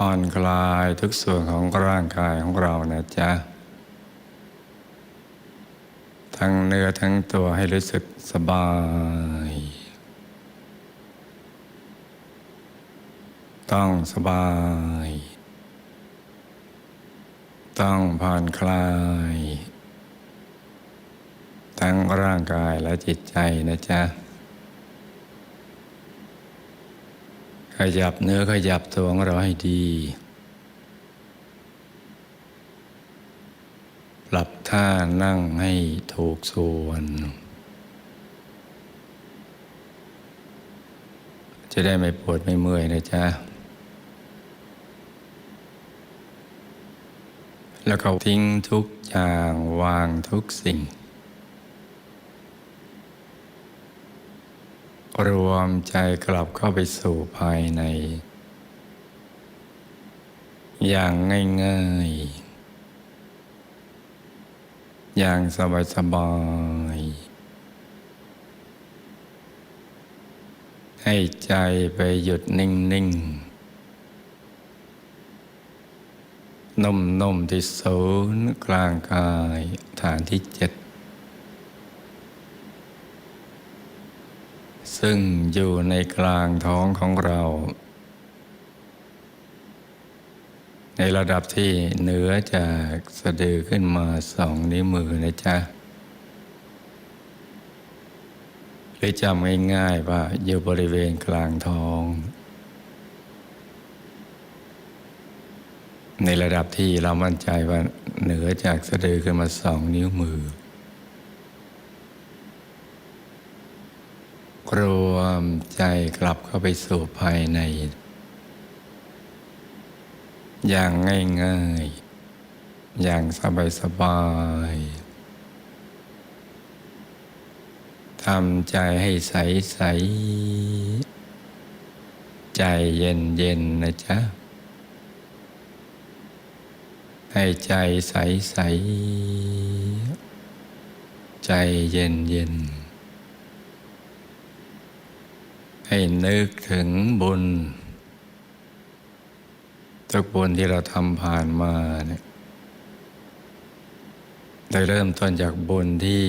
ผ่อนคลายทุกส่วนของร่างกายของเรานะจ๊ะ ทั้งเนื้อทั้งตัวให้รู้สึกสบาย ต้องสบาย ต้องผ่อนคลาย ทั้งร่างกายและจิตใจนะจ๊ะ ขยับเนื้อขยับตัวของเราให้ดี ปรับท่านั่งให้ถูกส่วน จะได้ไม่ปวดไม่เมื่อยนะจ๊ะ แล้วก็ทิ้งทุกอย่างวางทุกสิ่ง รวมใจกลับเข้าไปสู่ภายใน อย่างง่ายๆ อย่างสบายๆให้ใจไปหยุดนิ่งๆนุ่มๆที่ศูนย์กลางกายฐานที่เจ็ด ซึ่งอยู่ในกลางท้องของเรา ในระดับที่เหนือจากสะดือขึ้นมาสองนิ้วมือนะจ๊ะหรือจำง่ายๆว่าอยู่บริเวณกลางท้อง ในระดับที่เรามั่นใจว่าเหนือจากสะดือขึ้นมาสองนิ้วมือ รวมใจกลับเข้าไปสู่ภายใน อย่างง่ายๆ อย่างสบายๆทำใจให้ใสๆ ใจเย็นๆนะจ๊ะ ให้ใจใสๆ ใจเย็นๆ ให้นึกถึงบุญทุกบุญที่เราทำผ่านมาเนี่ยโดยเริ่มต้นจากบุญที่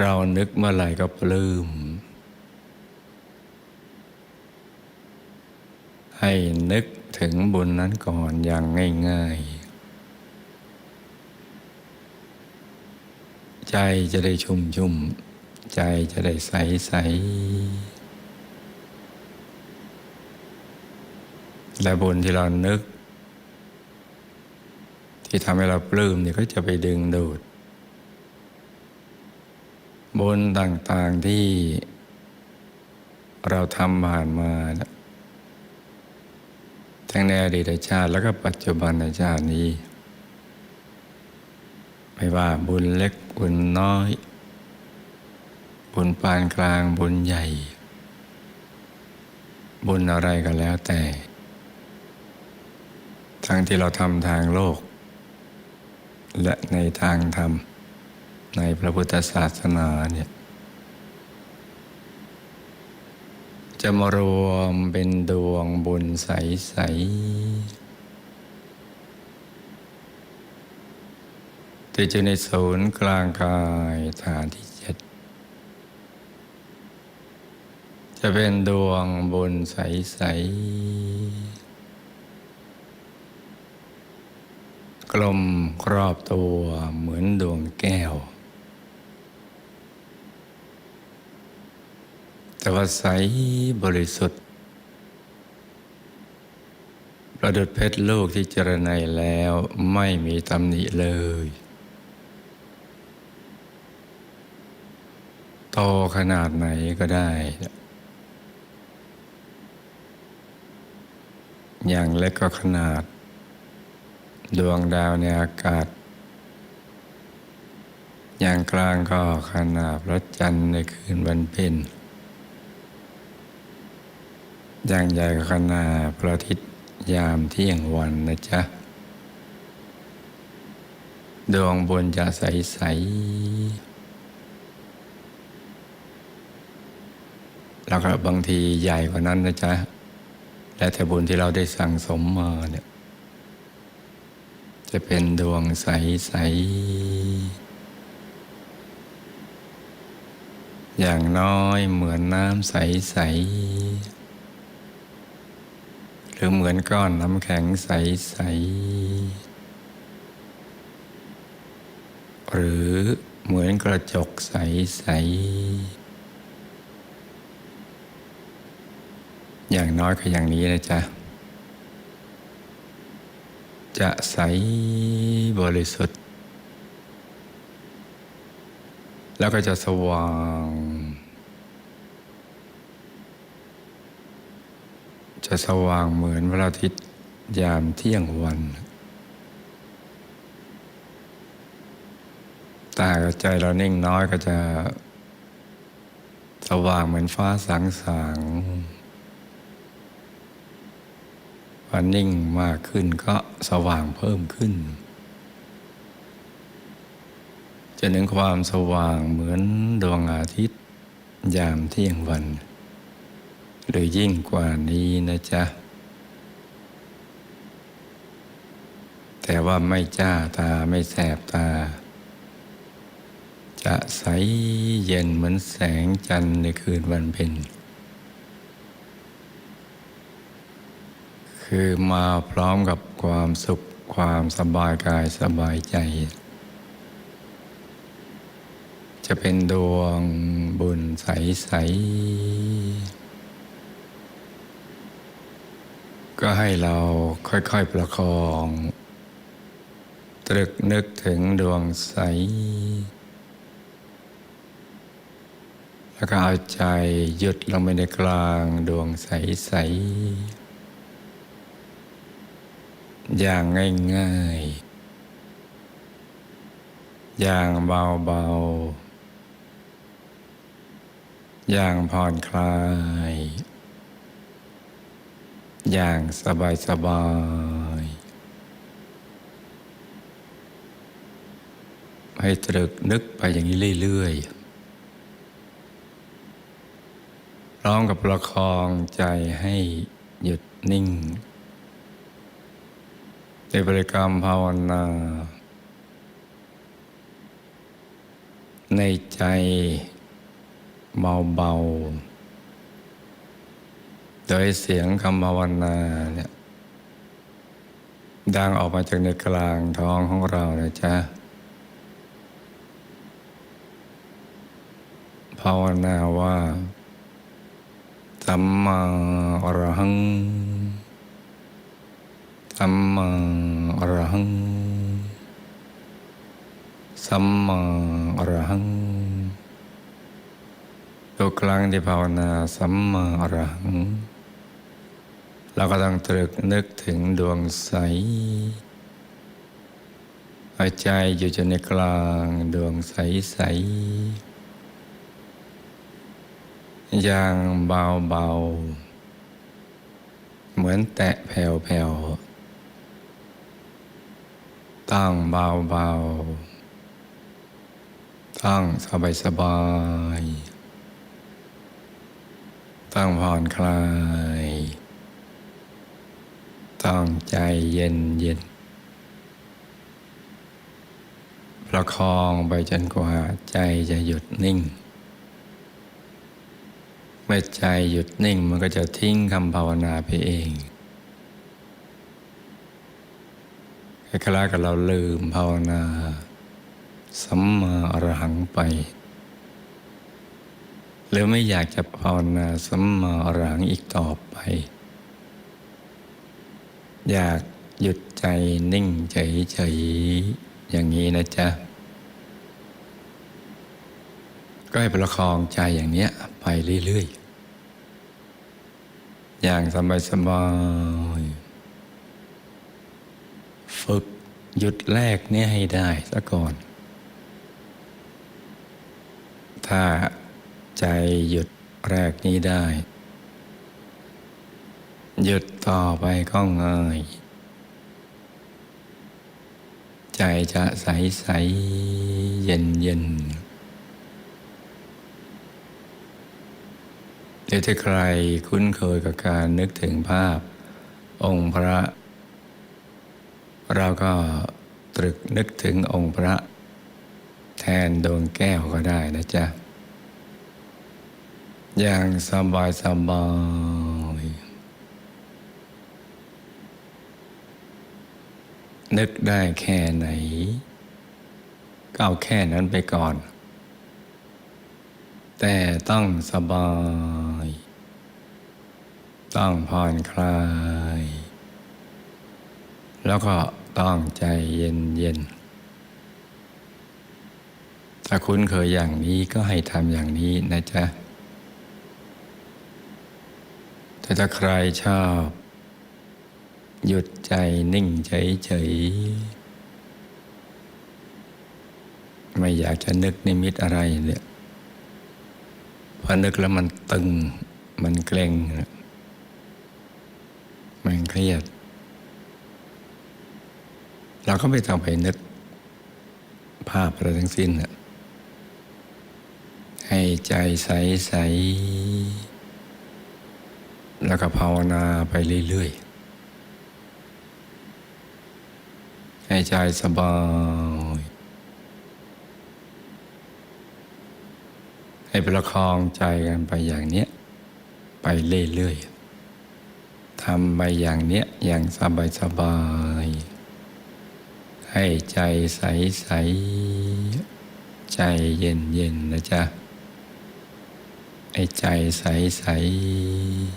เรานึกเมื่อไหร่ก็ปลื้ม ให้นึกถึงบุญนั้นก่อนอย่างง่าย ๆ ใจจะได้ชุ่มชุ่มใจจะได้ใสใส และบุญที่เรานึก ที่ทำให้เราปลื้มเนี่ยก็จะไปดึงดูด บุญต่างๆที่เราทำผ่านมา ทั้งในอดีตชาติแล้วก็ปัจจุบันในชาตินี้ ไม่ว่าบุญเล็กบุญน้อย บุญปานกลางบุญใหญ่ บุญอะไรก็แล้วแต่ ทั้งที่เราทำทางโลก และในทางธรรม ในพระพุทธศาสนาเนี่ยจะมารวมเป็นดวงบุญใสๆที่จะในศูนย์กลางกายฐานที่เจ็ด จะเป็นดวงบุญใส ๆ กลมครอบตัวเหมือนดวงแก้ว แต่ว่าใสบริสุทธิ์ ประดุดเพชรลูกที่เจรไนแล้วไม่มีตำหนิเลย โตขนาดไหนก็ได้ อย่างเล็กก็ขนาด ดวงดาวในอากาศ อย่างกลางก็ขนาดพระจันทร์ในคืนวันเพ็ญอย่างใหญ่ก็ขนาดพระอาทิตย์ยามเที่ยงวันนะจ๊ะ ดวงบนจะใสๆแล้วก็บางทีใหญ่กว่านั้นนะจ๊ะ และแต่บุญที่เราได้สั่งสมมาเนี่ย จะเป็นดวงใส ๆ อย่างน้อยเหมือนน้ำใส ๆ หรือเหมือนก้อนน้ำแข็งใส ๆ หรือเหมือนกระจกใส ๆ อย่างน้อยก็อย่างนี้นะจ๊ะ จะใสบริสุทธิ์ แล้วก็จะสว่าง จะสว่างเหมือนพระอาทิตย์ยามเที่ยงวัน ตากับใจเรานิ่งน้อยก็จะ สว่างเหมือนฟ้าสางสางพ อนิ่งมากขึ้นก็สว่างเพิ่มขึ้น จะถึงความสว่างเหมือนดวงอาทิตย์ ยามเที่ยงวัน หรือยิ่งกว่านี้นะจ๊ะ แต่ว่าไม่จ้าตาไม่แสบตา จะใสเย็นเหมือนแสงจันทร์ในคืนวันเพ็ญ คือมาพร้อมกับความสุขความสบายกายสบายใจ จะเป็นดวงบุญใส ๆ ก็ให้เราค่อยๆประคอง ตรึกนึกถึงดวงใส แล้วก็เอาใจหยุดลงไปในกลางดวงใส ๆ อย่างง่ายๆ อย่างเบาๆ อย่างผ่อนคลาย อย่างสบายๆให้ตรึกนึกไปอย่างนี้เรื่อยๆร้อมกับประคองใจให้หยุดนิ่ง ในบริกรรมภาวนา ในใจเบาๆ โดยเสียงคำภาวนาเนี่ยดังออกมาจากในกลางท้องของเรานะจ๊ะ ภาวนาว่า สัมมาอรหัง สัมมาอรหัง สัมมาอรหังทุกครั้งที่ภาวนาสัมมาอรหัง เราก็ต้องตรึกนึกถึงดวงใสหายใจอยู่จนในกลางดวงใสใสอย่างเบาๆเหมือนแตะแผ่ว ตั้งเบาๆต้องสบายสบายๆต้งผ่อนคลาย ตั้งใจเย็นเย็น ประคองไปจนกว่าใจจะหยุดนิ่ง เมื่อใจหยุดนิ่งมันก็จะทิ้งคำภาวนาไปเอง คล้ายๆกับเราลืมภาวนา สัมมาอรหังไป หรือไม่อยากจะภาวนาสัมมาอรหังอีกต่อไป อยากหยุดใจนิ่งเฉยๆอย่างนี้นะจ๊ะ ก็ให้ประคองใจอย่างเนี้ยไปเรื่อยๆ อย่างสบายสบาย ฝึก หยุดแรกเนี่ยให้ได้ซะก่อน ถ้าใจหยุดแรกนี้ได้ หยุดต่อไปก็ง่าย ใจจะใสใสเย็นเย็นเดี๋ยวถ้าใครคุ้นเคยกับการนึกถึงภาพองค์พระ เราก็ตรึกนึกถึงองค์พระแทนดวงแก้วก็ได้นะจ๊ะ อย่างสบายสบายนึกได้แค่ไหน ก็เอาแค่นั้นไปก่อน แต่ต้องสบาย ต้องผ่อนคลาย แล้วก็ ต้องใจเย็นเย็นถ้าคุ้นเคยอย่างนี้ก็ให้ทำอย่างนี้นะจ๊ะ แต่ถ้าใครชอบ หยุดใจนิ่งเฉยๆ ไม่อยากจะนึกนิมิตอะไรเนี่ยพอนึกแล้วมันตึง มันเกร็ง มันเครียด เราก็ไม่ต้องไปนึกภาพอะไรทั้งสิ้นน่ะให้ใจใสๆแล้วก็ภาวนาไปเรื่อยๆ ให้ใจสบาย ให้ประคองใจกันไปอย่างเนี้ย ไปเรื่อยๆทำไปอย่างเนี้ย อย่างสบายสบาย ให้ใจใสๆใจเย็นๆนะจ๊ะ ให้ใจใส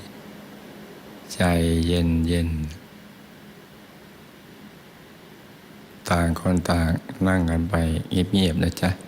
ๆใจเย็นเย็นๆต่างคนต่างนั่งกันไปเงียบๆนะจ๊ะ